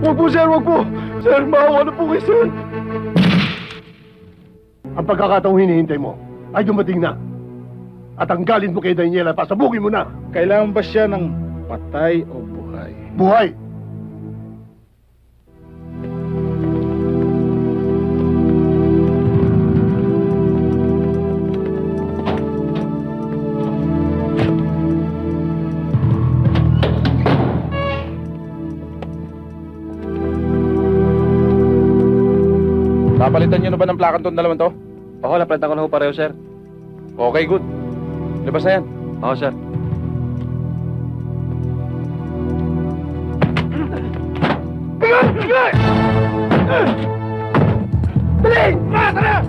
Huwag po, sir, huwag po. Sir, maawa na po kayo, sir. Ang pagkakataong hinihintay mo ay dumating na. At ang galit mo kay Daniela, pasabugin mo na. Kailangan ba siya ng patay o buhay? Buhay! Papalitan nyo na ba ng plakan tong dalawang to? Oo, napalitan ko na ho pareho, sir. Okay, good. Labas na yan. Oo, sir. Dali! Ma, tara!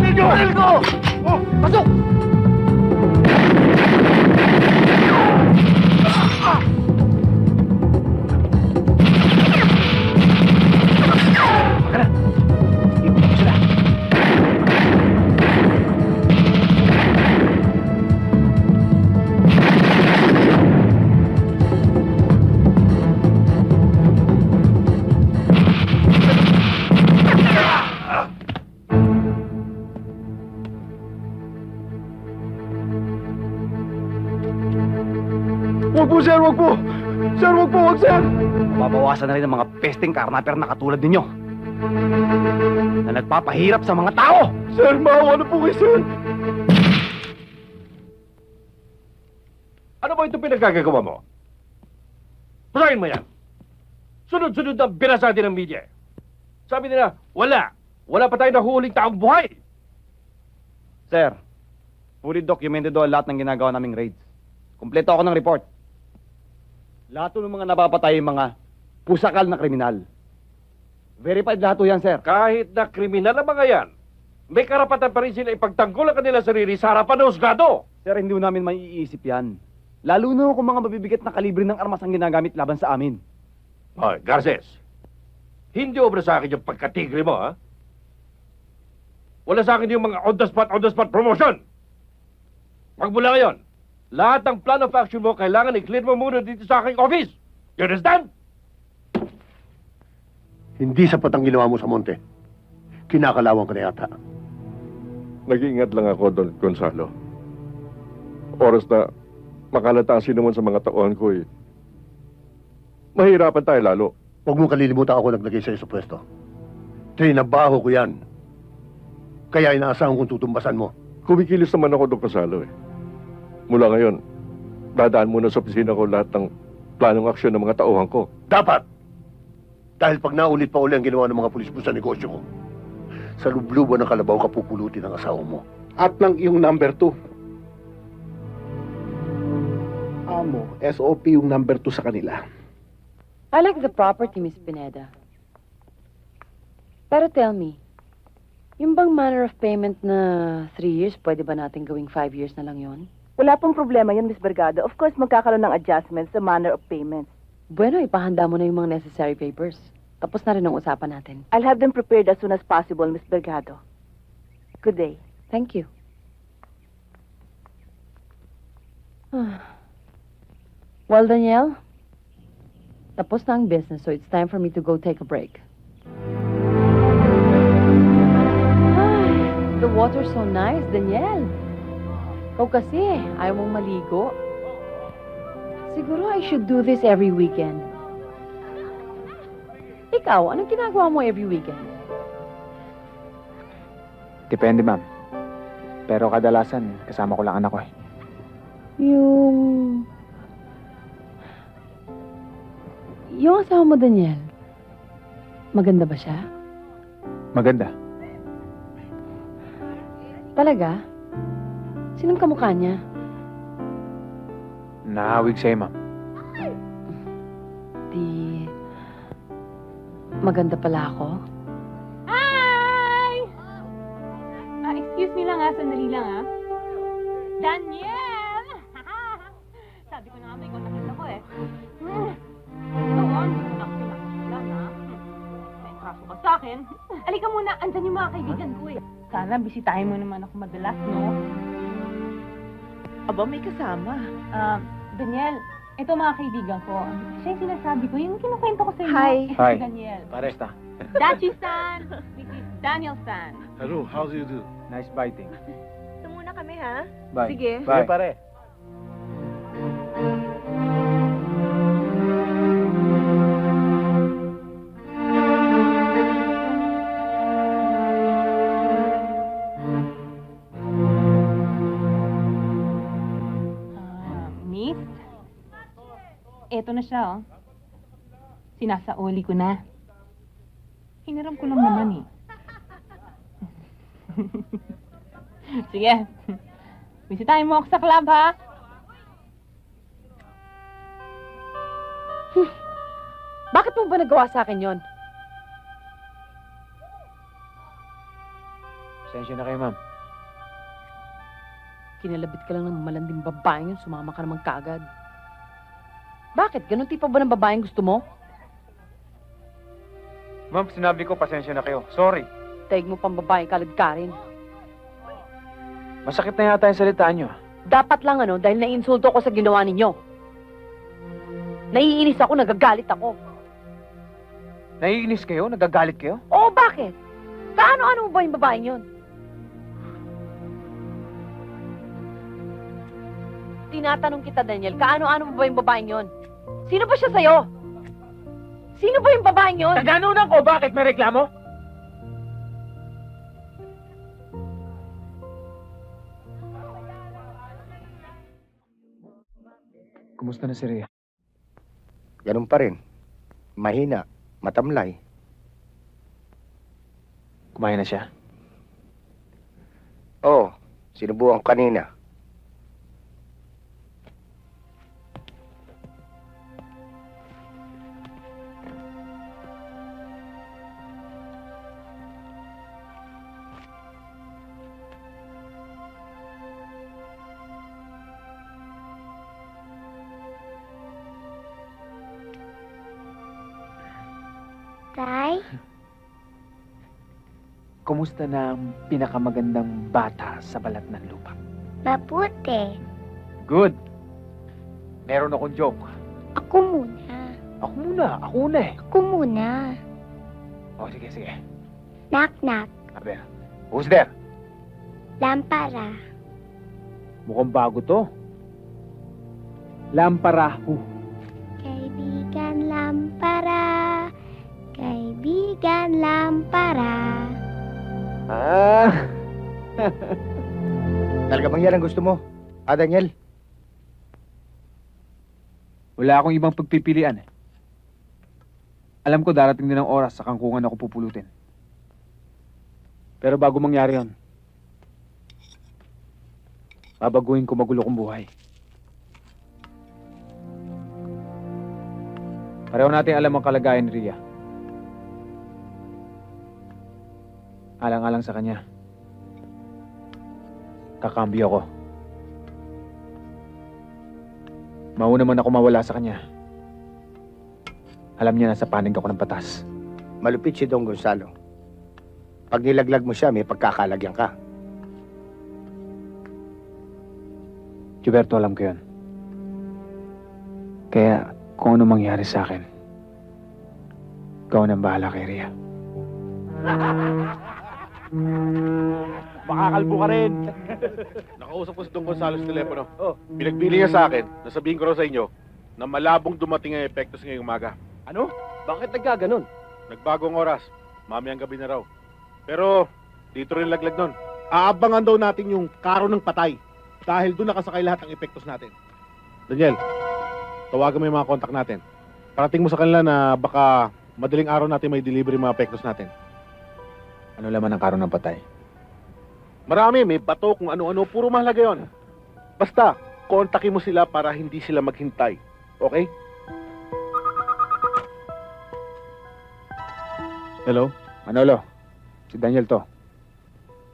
Ligo! Ligo! Oh, pasok! Huwag po, sir, huwag po! Huwag, sir! Mababawasan na rin ang mga pesting karnaper na katulad ninyo. Na nagpapahirap sa mga tao! Sir, maawa na po kayo, sir! Ano ba itong pinagkagagawa mo? Pasahin mo yan. Sunod-sunod ang binasa din ng media. Sabi nila, wala. Wala pa tayo nahuhuling taong buhay. Sir, fully documented do lahat ng ginagawa naming raids. Kompleto ako ng report. Lahat ng mga napapatay mga pusakal na kriminal. Verified lahat yan, sir. Kahit na kriminal ang mga yan, may karapatan pa rin sila ipagtanggol ang kanila sarili sa harapan ng husgado. Sir, hindi namin maiisip yan. Lalo na kung mga mabibigat na kalibre ng armas ang ginagamit laban sa amin. Hoy, Garces. Hindi obra sa akin yung pagkatigre mo, ha? Wala sa akin yung mga on-the-spot, on-the-spot promotion. Magmula ngayon, lahat ng plan of action mo, kailangan i-clear mo muna dito sa aking office. You understand? Hindi sapat ang ginawa mo sa monte. Kinakalawang ka na yata. Nag-iingat lang ako, Don Gonzalo. Oras na makalata ang sinuman sa mga tauhan ko eh. Mahirapan tayo lalo. Huwag mong kalilimutan ako naglagay sa'yo sa pwesto. Trinabaho ko yan. Kaya inaasahan kong tutumbasan mo. Kumikilos naman ako, Don Gonzalo eh. Mula ngayon, dadaan muna sa opisina ko lahat ng planong aksyon ng mga tauhan ko. Dapat! Dahil pag naulit pa uli ang ginawa ng mga pulis mo sa negosyo ko, sa lubluban ng kalabaw ka pupulutin ang asawa mo. At ng iyong number two. Amo, SOP yung number two sa kanila. I like the property, Miss Pineda. Pero tell me, yung bang manner of payment na three years, pwede ba natin gawing five years na lang yon? Wala pong problema yun, Miss Bergado. Of course, magkakaroon ng adjustments sa manner of payments. Bueno, ipahanda mo na yung mga necessary papers. Tapos na rin ang usapan natin. I'll have them prepared as soon as possible, Miss Bergado. Good day. Thank you. well, Danielle, tapos na ang business, so it's time for me to go take a break. Ay, the water's so nice, Danielle. Ikaw kasi, ayaw mong maligo. Siguro I should do this every weekend. Ikaw, anong ginagawa mo every weekend? Depende, ma'am. Pero kadalasan, kasama ko lang anak ko eh. Yung... Yung asawa mo, Daniel, maganda ba siya? Maganda. Talaga? Sinong kamukha niya? Nahawig sa'yo, ma'am. Di... Maganda pala ako? Hi! Ah, excuse me lang ha, sandali lang ha. Daniel! Sabi ko na nga may kontakit ako eh. Hmm. Noon, nakilak lang ha. May kaso ka sa akin. Alika muna, andyan yung mga kaibigan ko eh. Sana bisitahin mo naman ako madalas, no? Aba, may kasama. Ah, Daniel, Ito mga kaibigan ko. Siya yung sinasabi ko, yung kinukwento ko sa inyo. Hi. Ito Hi. si Daniel. Paresta. Dachi-san. This is Daniel-san. Hello, how do you do? Nice biting. Ito muna kami, ha? Bye. Sige. Bye. pare. Eto na siya, oh. Sinasauli ko na. Hiniram ko lang naman, eh. Sige. Bisitahin mo ako sa club, ha? Bakit mo ba nagawa sa akin yon? Pasensya na kayo, ma'am. Kinalabit ka lang ng malanding babaeng yun, sumama ka naman kaagad. Bakit? Ganon tipo ba ng babaeng gusto mo? Ma'am, sinabi ko, pasensya na kayo. Sorry. Taig mo pang babaeng kaladkarin. Masakit na yata yung salitaan nyo. Dapat lang ano, dahil naiinsulto ko sa ginawa ninyo. Naiinis ako, nagagalit ako. Naiinis kayo? Nagagalit kayo? Oo, bakit? Kaano-ano ba yung babaeng yun? Tinatanong kita, Daniel, kaano-ano ba yung babaeng yun? Sino ba siya sa'yo? Sino ba yung babaeng yun? Naganunan ko! Bakit? May reklamo? Kumusta na si Rhea? Ganun pa rin. Mahina, matamlay. Kumain na siya? Oo, sinubukan ko kanina. Tay? Kumusta na ang pinakamagandang bata sa balat ng lupa? Mabuti. Good. Meron akong joke. Ako muna. Ako muna. Ako una eh. Ako muna. O, sige, sige. Knock knock. Na. Who's there? Lampara. Mukhang bago to. Lamparahu. Kaibigan Kaibigan lampara. Ah! Talaga bang yan ang gusto mo? Ah, Daniel? Wala akong ibang pagpipilian eh. Alam ko darating din ang oras sa kangkungan ako pupulutin. Pero bago mangyari yon, babaguhin ko magulo kong buhay. Pareho natin alam ang kalagayan ni Ria. Alang-alang sa kanya. Kakambyo ko. Mauna man ako mawala sa kanya. Alam niya na sa panig ako ng batas. Malupit si Don Gonzalo. Pag nilaglag mo siya, may pagkakalagyan ka. Gilberto, alam ko yun. Kaya, kung ano mangyari sa akin, ikaw nang bahala kay Ria. Makakalbo ka rin. Nakausap ko si Don Gonzalo sa telepono. Oh. Pinagbili niya sa akin, nasabihin ko raw sa inyo, na malabong dumating ang epektos ngayong umaga. Ano? Bakit nagkaganon? Nagbagong oras, mamayang gabi na raw. Pero, dito rin laglag nun. Aabangan daw natin yung karo ng patay. Dahil doon nakasakay lahat ng epektos natin. Daniel, tawagan mo yung mga kontak natin. Parating mo sa kanila na baka madaling araw natin may delivery mga epektos natin. Ano laman ang karon ng patay? Marami, may bato kung ano-ano, puro mahalaga yon. Basta, kontakin mo sila para hindi sila maghintay. Okay? Hello? Manolo, si Daniel to.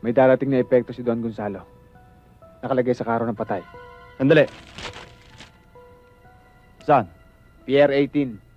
May darating na epekto si Don Gonzalo. Nakalagay sa karo ng patay. Sandali. Saan? Pier 18.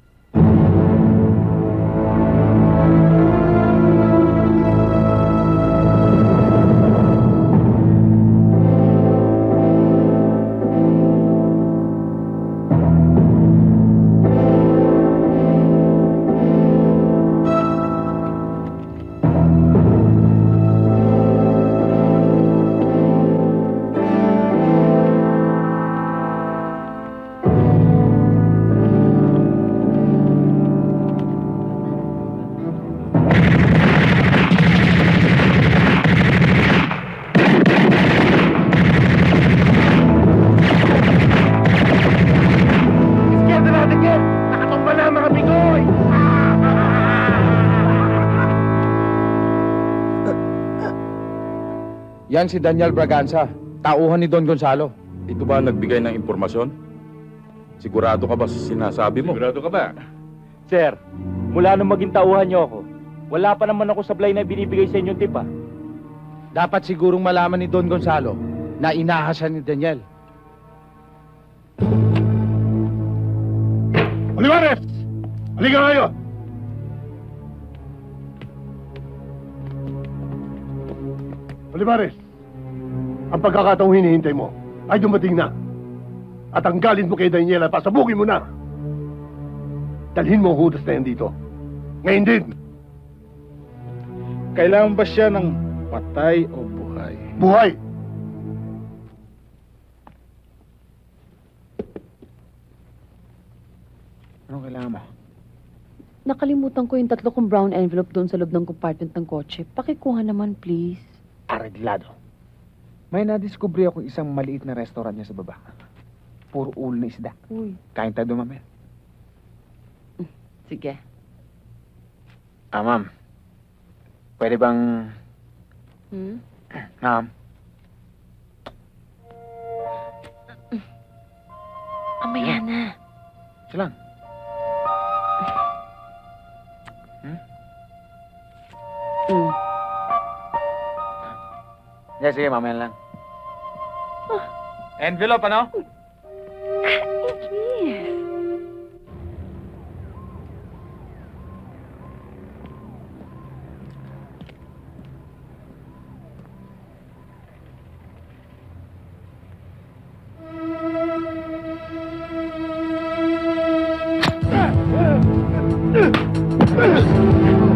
Yan si Daniel Braganza, tauhan ni Don Gonzalo. Ito ba ang nagbigay ng impormasyon? Sigurado ka ba sa sinasabi mo? Sigurado ka ba? Sir, mula nung maging tauhan niyo ako, wala pa naman ako sablay na binibigay sa inyong tip ah. Dapat sigurong malaman ni Don Gonzalo na inahasan ni Daniel. Olivares! Halika kayo! Olivares, ang pagkakataong hinihintay mo ay dumating na. At ang galit mo kay Daniela, pasabugin mo na. Dalhin mo ang hudas na yan dito. Ngayon din, Kailangan ba siya ng patay o buhay? buhay. Anong kailangan mo? Nakalimutan ko yung tatlo kong brown envelope doon sa loob ng compartment ng kotse. Pakikuha naman, please. Arreglado. May nadiskubre ako isang maliit na restaurant niya sa baba. Puro ulo na isda. Uy, Kain tayo doon, mamaya. sige. Ah, ma'am. Pwede bang... Hmm? Ma'am? Amaya na. Siya lang. Hmm. Yeah, sige, mamaya lang. Envelope, ano?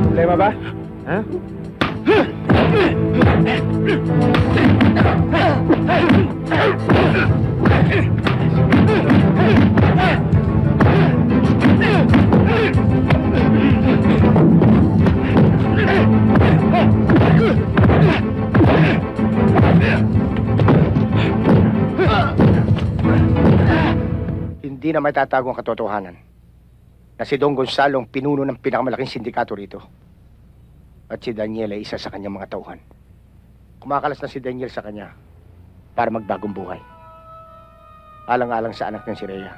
Problema ba? Ha? Hindi na may tatago ang katotohanan na si Don Gonzalo ang pinuno ng pinakamalaking sindikato rito. At si Daniel ay isa sa kanyang mga tauhan. Kumakalas na si Daniel sa kanya para magbagong buhay. Alang-alang sa anak ng si Rhea.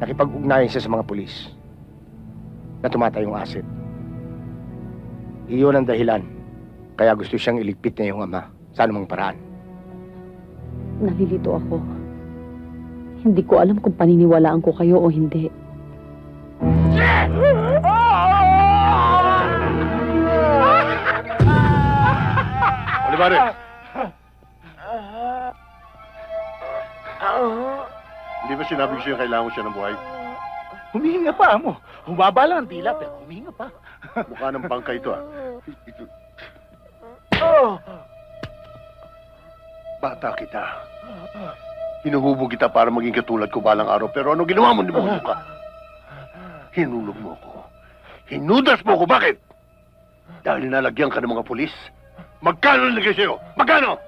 Nakipag-ugnayan siya sa mga pulis na tumatayong asit. Iyon ang dahilan kaya gusto siyang iligpit niya yung ama sa anumang paraan. Nalilito ako. Hindi ko alam kung paniniwalaan ko kayo o hindi. Olivares! Hindi ba sinabi ko sa'yo kailangan mo siya ng buhay? Humihinga pa, amo. Humaba lang ang dila, pero humihinga pa. Mukha ng bangka ito ah. Ito. Bata kita. Hinuhubog kita para maging katulad ko balang araw. Pero ano ginawa mo? Nibulo ka. Hinulog mo ako. Hinudas mo ako. Bakit? Dahil nalagyan ka ng mga pulis. Magkano nilagay sa'yo? Magkano?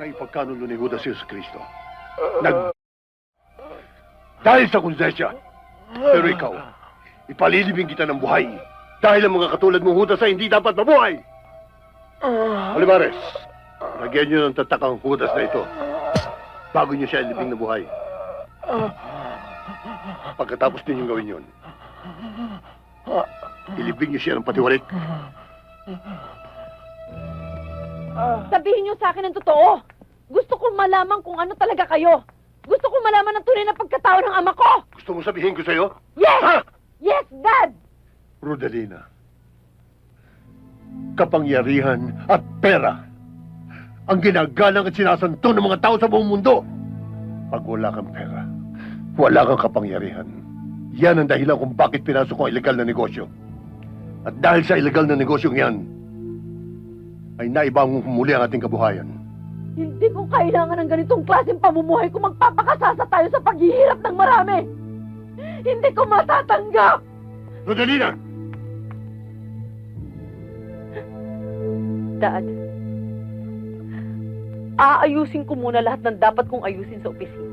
Naipagkanulo ni Judas si Jesus Cristo. Nag... Dahil sa konsensya. Pero ikaw, ipalilibing kita ng buhay. Dahil ang mga katulad mong Judas ay hindi dapat mabuhay. Olivares, lagyan niyo ng tatakang Judas na ito. Bago niyo siya ilibing na buhay. Pagkatapos ninyong gawin yun, ilibing niyo siya ng patiwarik. Sabihin niyo sa akin ang totoo. Gusto kong malaman kung ano talaga kayo. Gusto kong malaman ang tunay na pagkatao ng ama ko. Gusto mo sabihin ko sa'yo? Yes! Ha? Yes, Dad! Rodalina, kapangyarihan at pera ang ginagalang at sinasanto ng mga tao sa buong mundo. Pag wala kang pera, wala kang kapangyarihan. Yan ang dahilan kung bakit pinasok ko ang ilegal na negosyo. At dahil sa ilegal na negosyong yan, ay naibang humuli ang ating kabuhayan. Hindi ko kailangan ng ganitong klaseng pamumuhay kung magpapakasasa tayo sa paghihirap ng marami. Hindi ko matatanggap! Rodalina! Dad, aayusin ko muna lahat ng dapat kong ayusin sa opisina.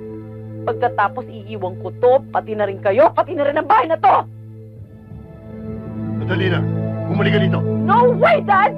Pagkatapos iiwan ko to, pati na rin kayo, pati na rin ang bahay na to! Rodalina, bumalik ka dito. No way, Dad!